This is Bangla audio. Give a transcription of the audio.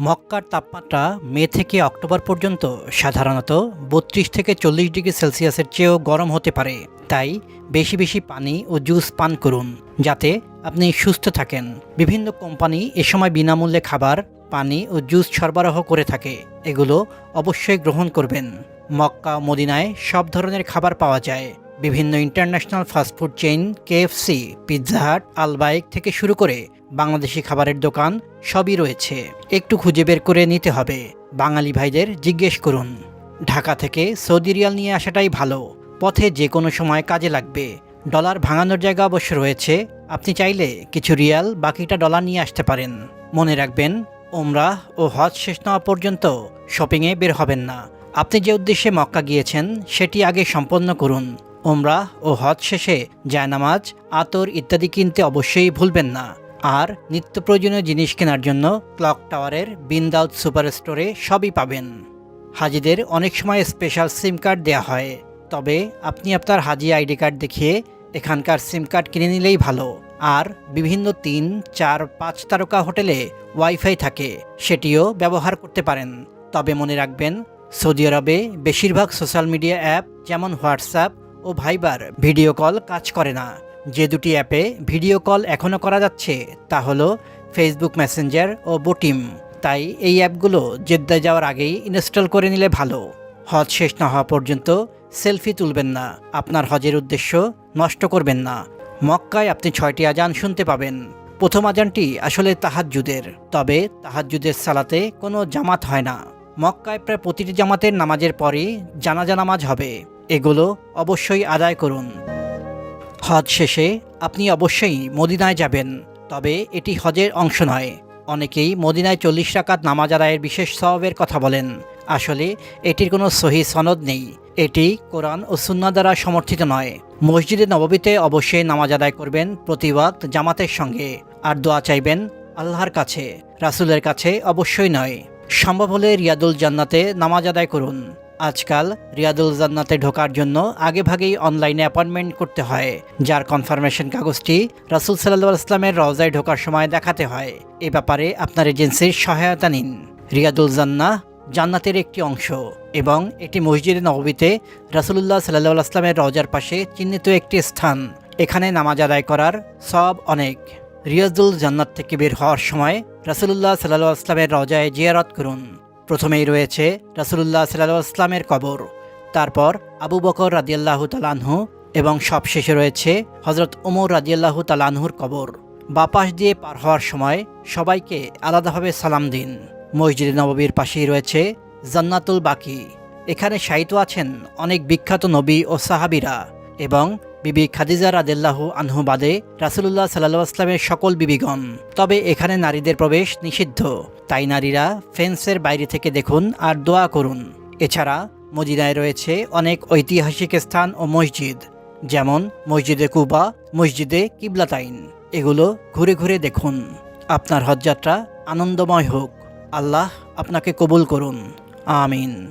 মক্কার তাপমাত্রা মে থেকে অক্টোবর পর্যন্ত সাধারণত বত্রিশ থেকে চল্লিশ ডিগ্রি সেলসিয়াসের চেয়েও গরম হতে পারে। তাই বেশি বেশি পানি ও জুস পান করুন, যাতে আপনি সুস্থ থাকেন। বিভিন্ন কোম্পানি এ সময় বিনামূল্যে খাবার, পানি ও জুস সরবরাহ করে থাকে। এগুলো অবশ্যই গ্রহণ করবেন। মক্কা মদিনায় সব ধরনের খাবার পাওয়া যায়। বিভিন্ন international fast food chain KFC pizza hut Albaik থেকে শুরু করে বাংলাদেশি খাবারের দোকান সবই রয়েছে। একটু খুঁজে বের করে নিতে হবে। বাঙালি ভাইদের জিজ্ঞেস করুন। ঢাকা থেকে সৌদি রিয়াল নিয়ে আসাটাই ভালো। পথে যে কোনো সময় কাজে লাগবে। ডলার ভাঙানোর জায়গা অবশ্য রয়েছে। আপনি চাইলে কিছু রিয়াল, বাকিটা ডলার নিয়ে আসতে পারেন। মনে রাখবেন ওমরাহ ও হজ শেষ নেওয়া পর্যন্ত শপিংয়ে বের হবেন না। আপনি যে উদ্দেশ্যে মক্কা গিয়েছেন, সেটি আগে সম্পন্ন করুন। ওমরাহ ও হজ শেষে জায়নামাজ, আতর ইত্যাদি কিনতে অবশ্যই ভুলবেন না। আর নিত্য প্রয়োজনীয় জিনিস কেনার জন্য ক্লক টাওয়ারের বিন্দাউদ সুপার স্টোরে সবই পাবেন। হাজিদের অনেক সময় স্পেশাল সিম কার্ড দেওয়া হয়। তবে আপনি আপনার হাজি আইডি কার্ড দেখিয়ে এখানকার সিম কার্ড কিনে নিলেই ভালো। আর বিভিন্ন তিন, চার, পাঁচ তারকা হোটেলে ওয়াইফাই থাকে, সেটিও ব্যবহার করতে পারেন। তবে মনে রাখবেন, সৌদি আরবে বেশিরভাগ সোশ্যাল মিডিয়া অ্যাপ, যেমন হোয়াটসঅ্যাপ ও ভাইবার ভিডিও কল কাজ করে না। যে দুটি অ্যাপে ভিডিও কল এখনও করা যাচ্ছে, তা হলো ফেসবুক মেসেঞ্জার ও বোটিম তাই এই অ্যাপগুলো জেদ্দায় যাওয়ার আগেই ইনস্টল করে নিলে ভালো। হজ শেষ না হওয়া পর্যন্ত সেলফি তুলবেন না। আপনার হজের উদ্দেশ্য নষ্ট করবেন না। মক্কায় আপনি ছয়টি আজান শুনতে পাবেন। প্রথম আজানটি আসলে তাহাজ্জুদের, তবে তাহাজ্জুদের সালাতে কোনো জামাত হয় না। মক্কায় প্রায় প্রতিটি জামাতের নামাজের পরই জানাজা নামাজ হবে। এগুলো অবশ্যই আদায় করুন। হজ শেষে আপনি অবশ্যই মদিনায় যাবেন, তবে এটি হজের অংশ নয়। অনেকেই মদিনায় চল্লিশ রাকাত নামাজ আদায়ের বিশেষ স্বভাবের কথা বলেন। আসলে এটির কোনো সহি সনদ নেই। এটি কোরআন ও সুন্না দ্বারা সমর্থিত নয়। মসজিদে নববীতে অবশ্যই নামাজ আদায় করবেন প্রতিবাদ জামাতের সঙ্গে। আর দোয়া চাইবেন আল্লাহর কাছে। রাসুলের কাছে অবশ্যই নয়। সম্ভব হলে রিয়াদুল জান্নাতে নামাজ আদায় করুন। আজকাল রিয়াদুল জান্নাতে ঢোকার জন্য আগেভাগেই অনলাইনে অ্যাপয়েন্টমেন্ট করতে হয়, যার কনফার্মেশন কাগজটি রাসুল সাল্লাহ ইসলামের রওজায় ঢোকার সময় দেখাতে হয়। এ ব্যাপারে আপনার এজেন্সির সহায়তা নিন। রিয়াদুল জান্না জান্নাতের একটি অংশ এবং এটি মসজিদে নববীতে রাসুলুল্লাহ সাল্লাহ আসলামের রওজার পাশে চিহ্নিত একটি স্থান। এখানে নামাজ আদায় করার সব অনেক রিয়াজুল জান্নাত থেকে বের হওয়ার সময় রাসুলুল্লাহ সাল্লাহ আসলামের রওজায় জিয়ারত করুন। প্রথমেই রয়েছে রাসুলুল্লাহ সাল্লাহ ইসলামের কবর, তারপর আবু বকর রাদিয়াল্লাহু তালানহু এবং সবশেষে রয়েছে হজরত ওমর রাদিয়াল্লাহু তালানহুর কবর। বাপাস দিয়ে পার হওয়ার সময় সবাইকে আলাদাভাবে সালাম দিন। মসজিদ নববীর পাশেই রয়েছে জান্নাতুল বাকি। এখানে সাহিত্য আছেন অনেক বিখ্যাত নবী ও সাহাবিরা এবং বিবি খাদিজা রাদেল্লাহু আনহু বাদে রাসুলুল্লাহ সাল্লাহ আসলামের সকল বিবিগণ। তবে এখানে নারীদের প্রবেশ নিষিদ্ধ। তাই নারীরা ফেন্সের বাইরে থেকে দেখুন আর দোয়া করুন। এছাড়া মদিনায় রয়েছে অনেক ঐতিহাসিক স্থান ও মসজিদ, যেমন মসজিদে কুবা, মসজিদে কিবলাতাইন। এগুলো ঘুরে ঘুরে দেখুন। আপনার হজযাত্রা আনন্দময় হোক। আল্লাহ আপনাকে কবুল করুন। আমিন।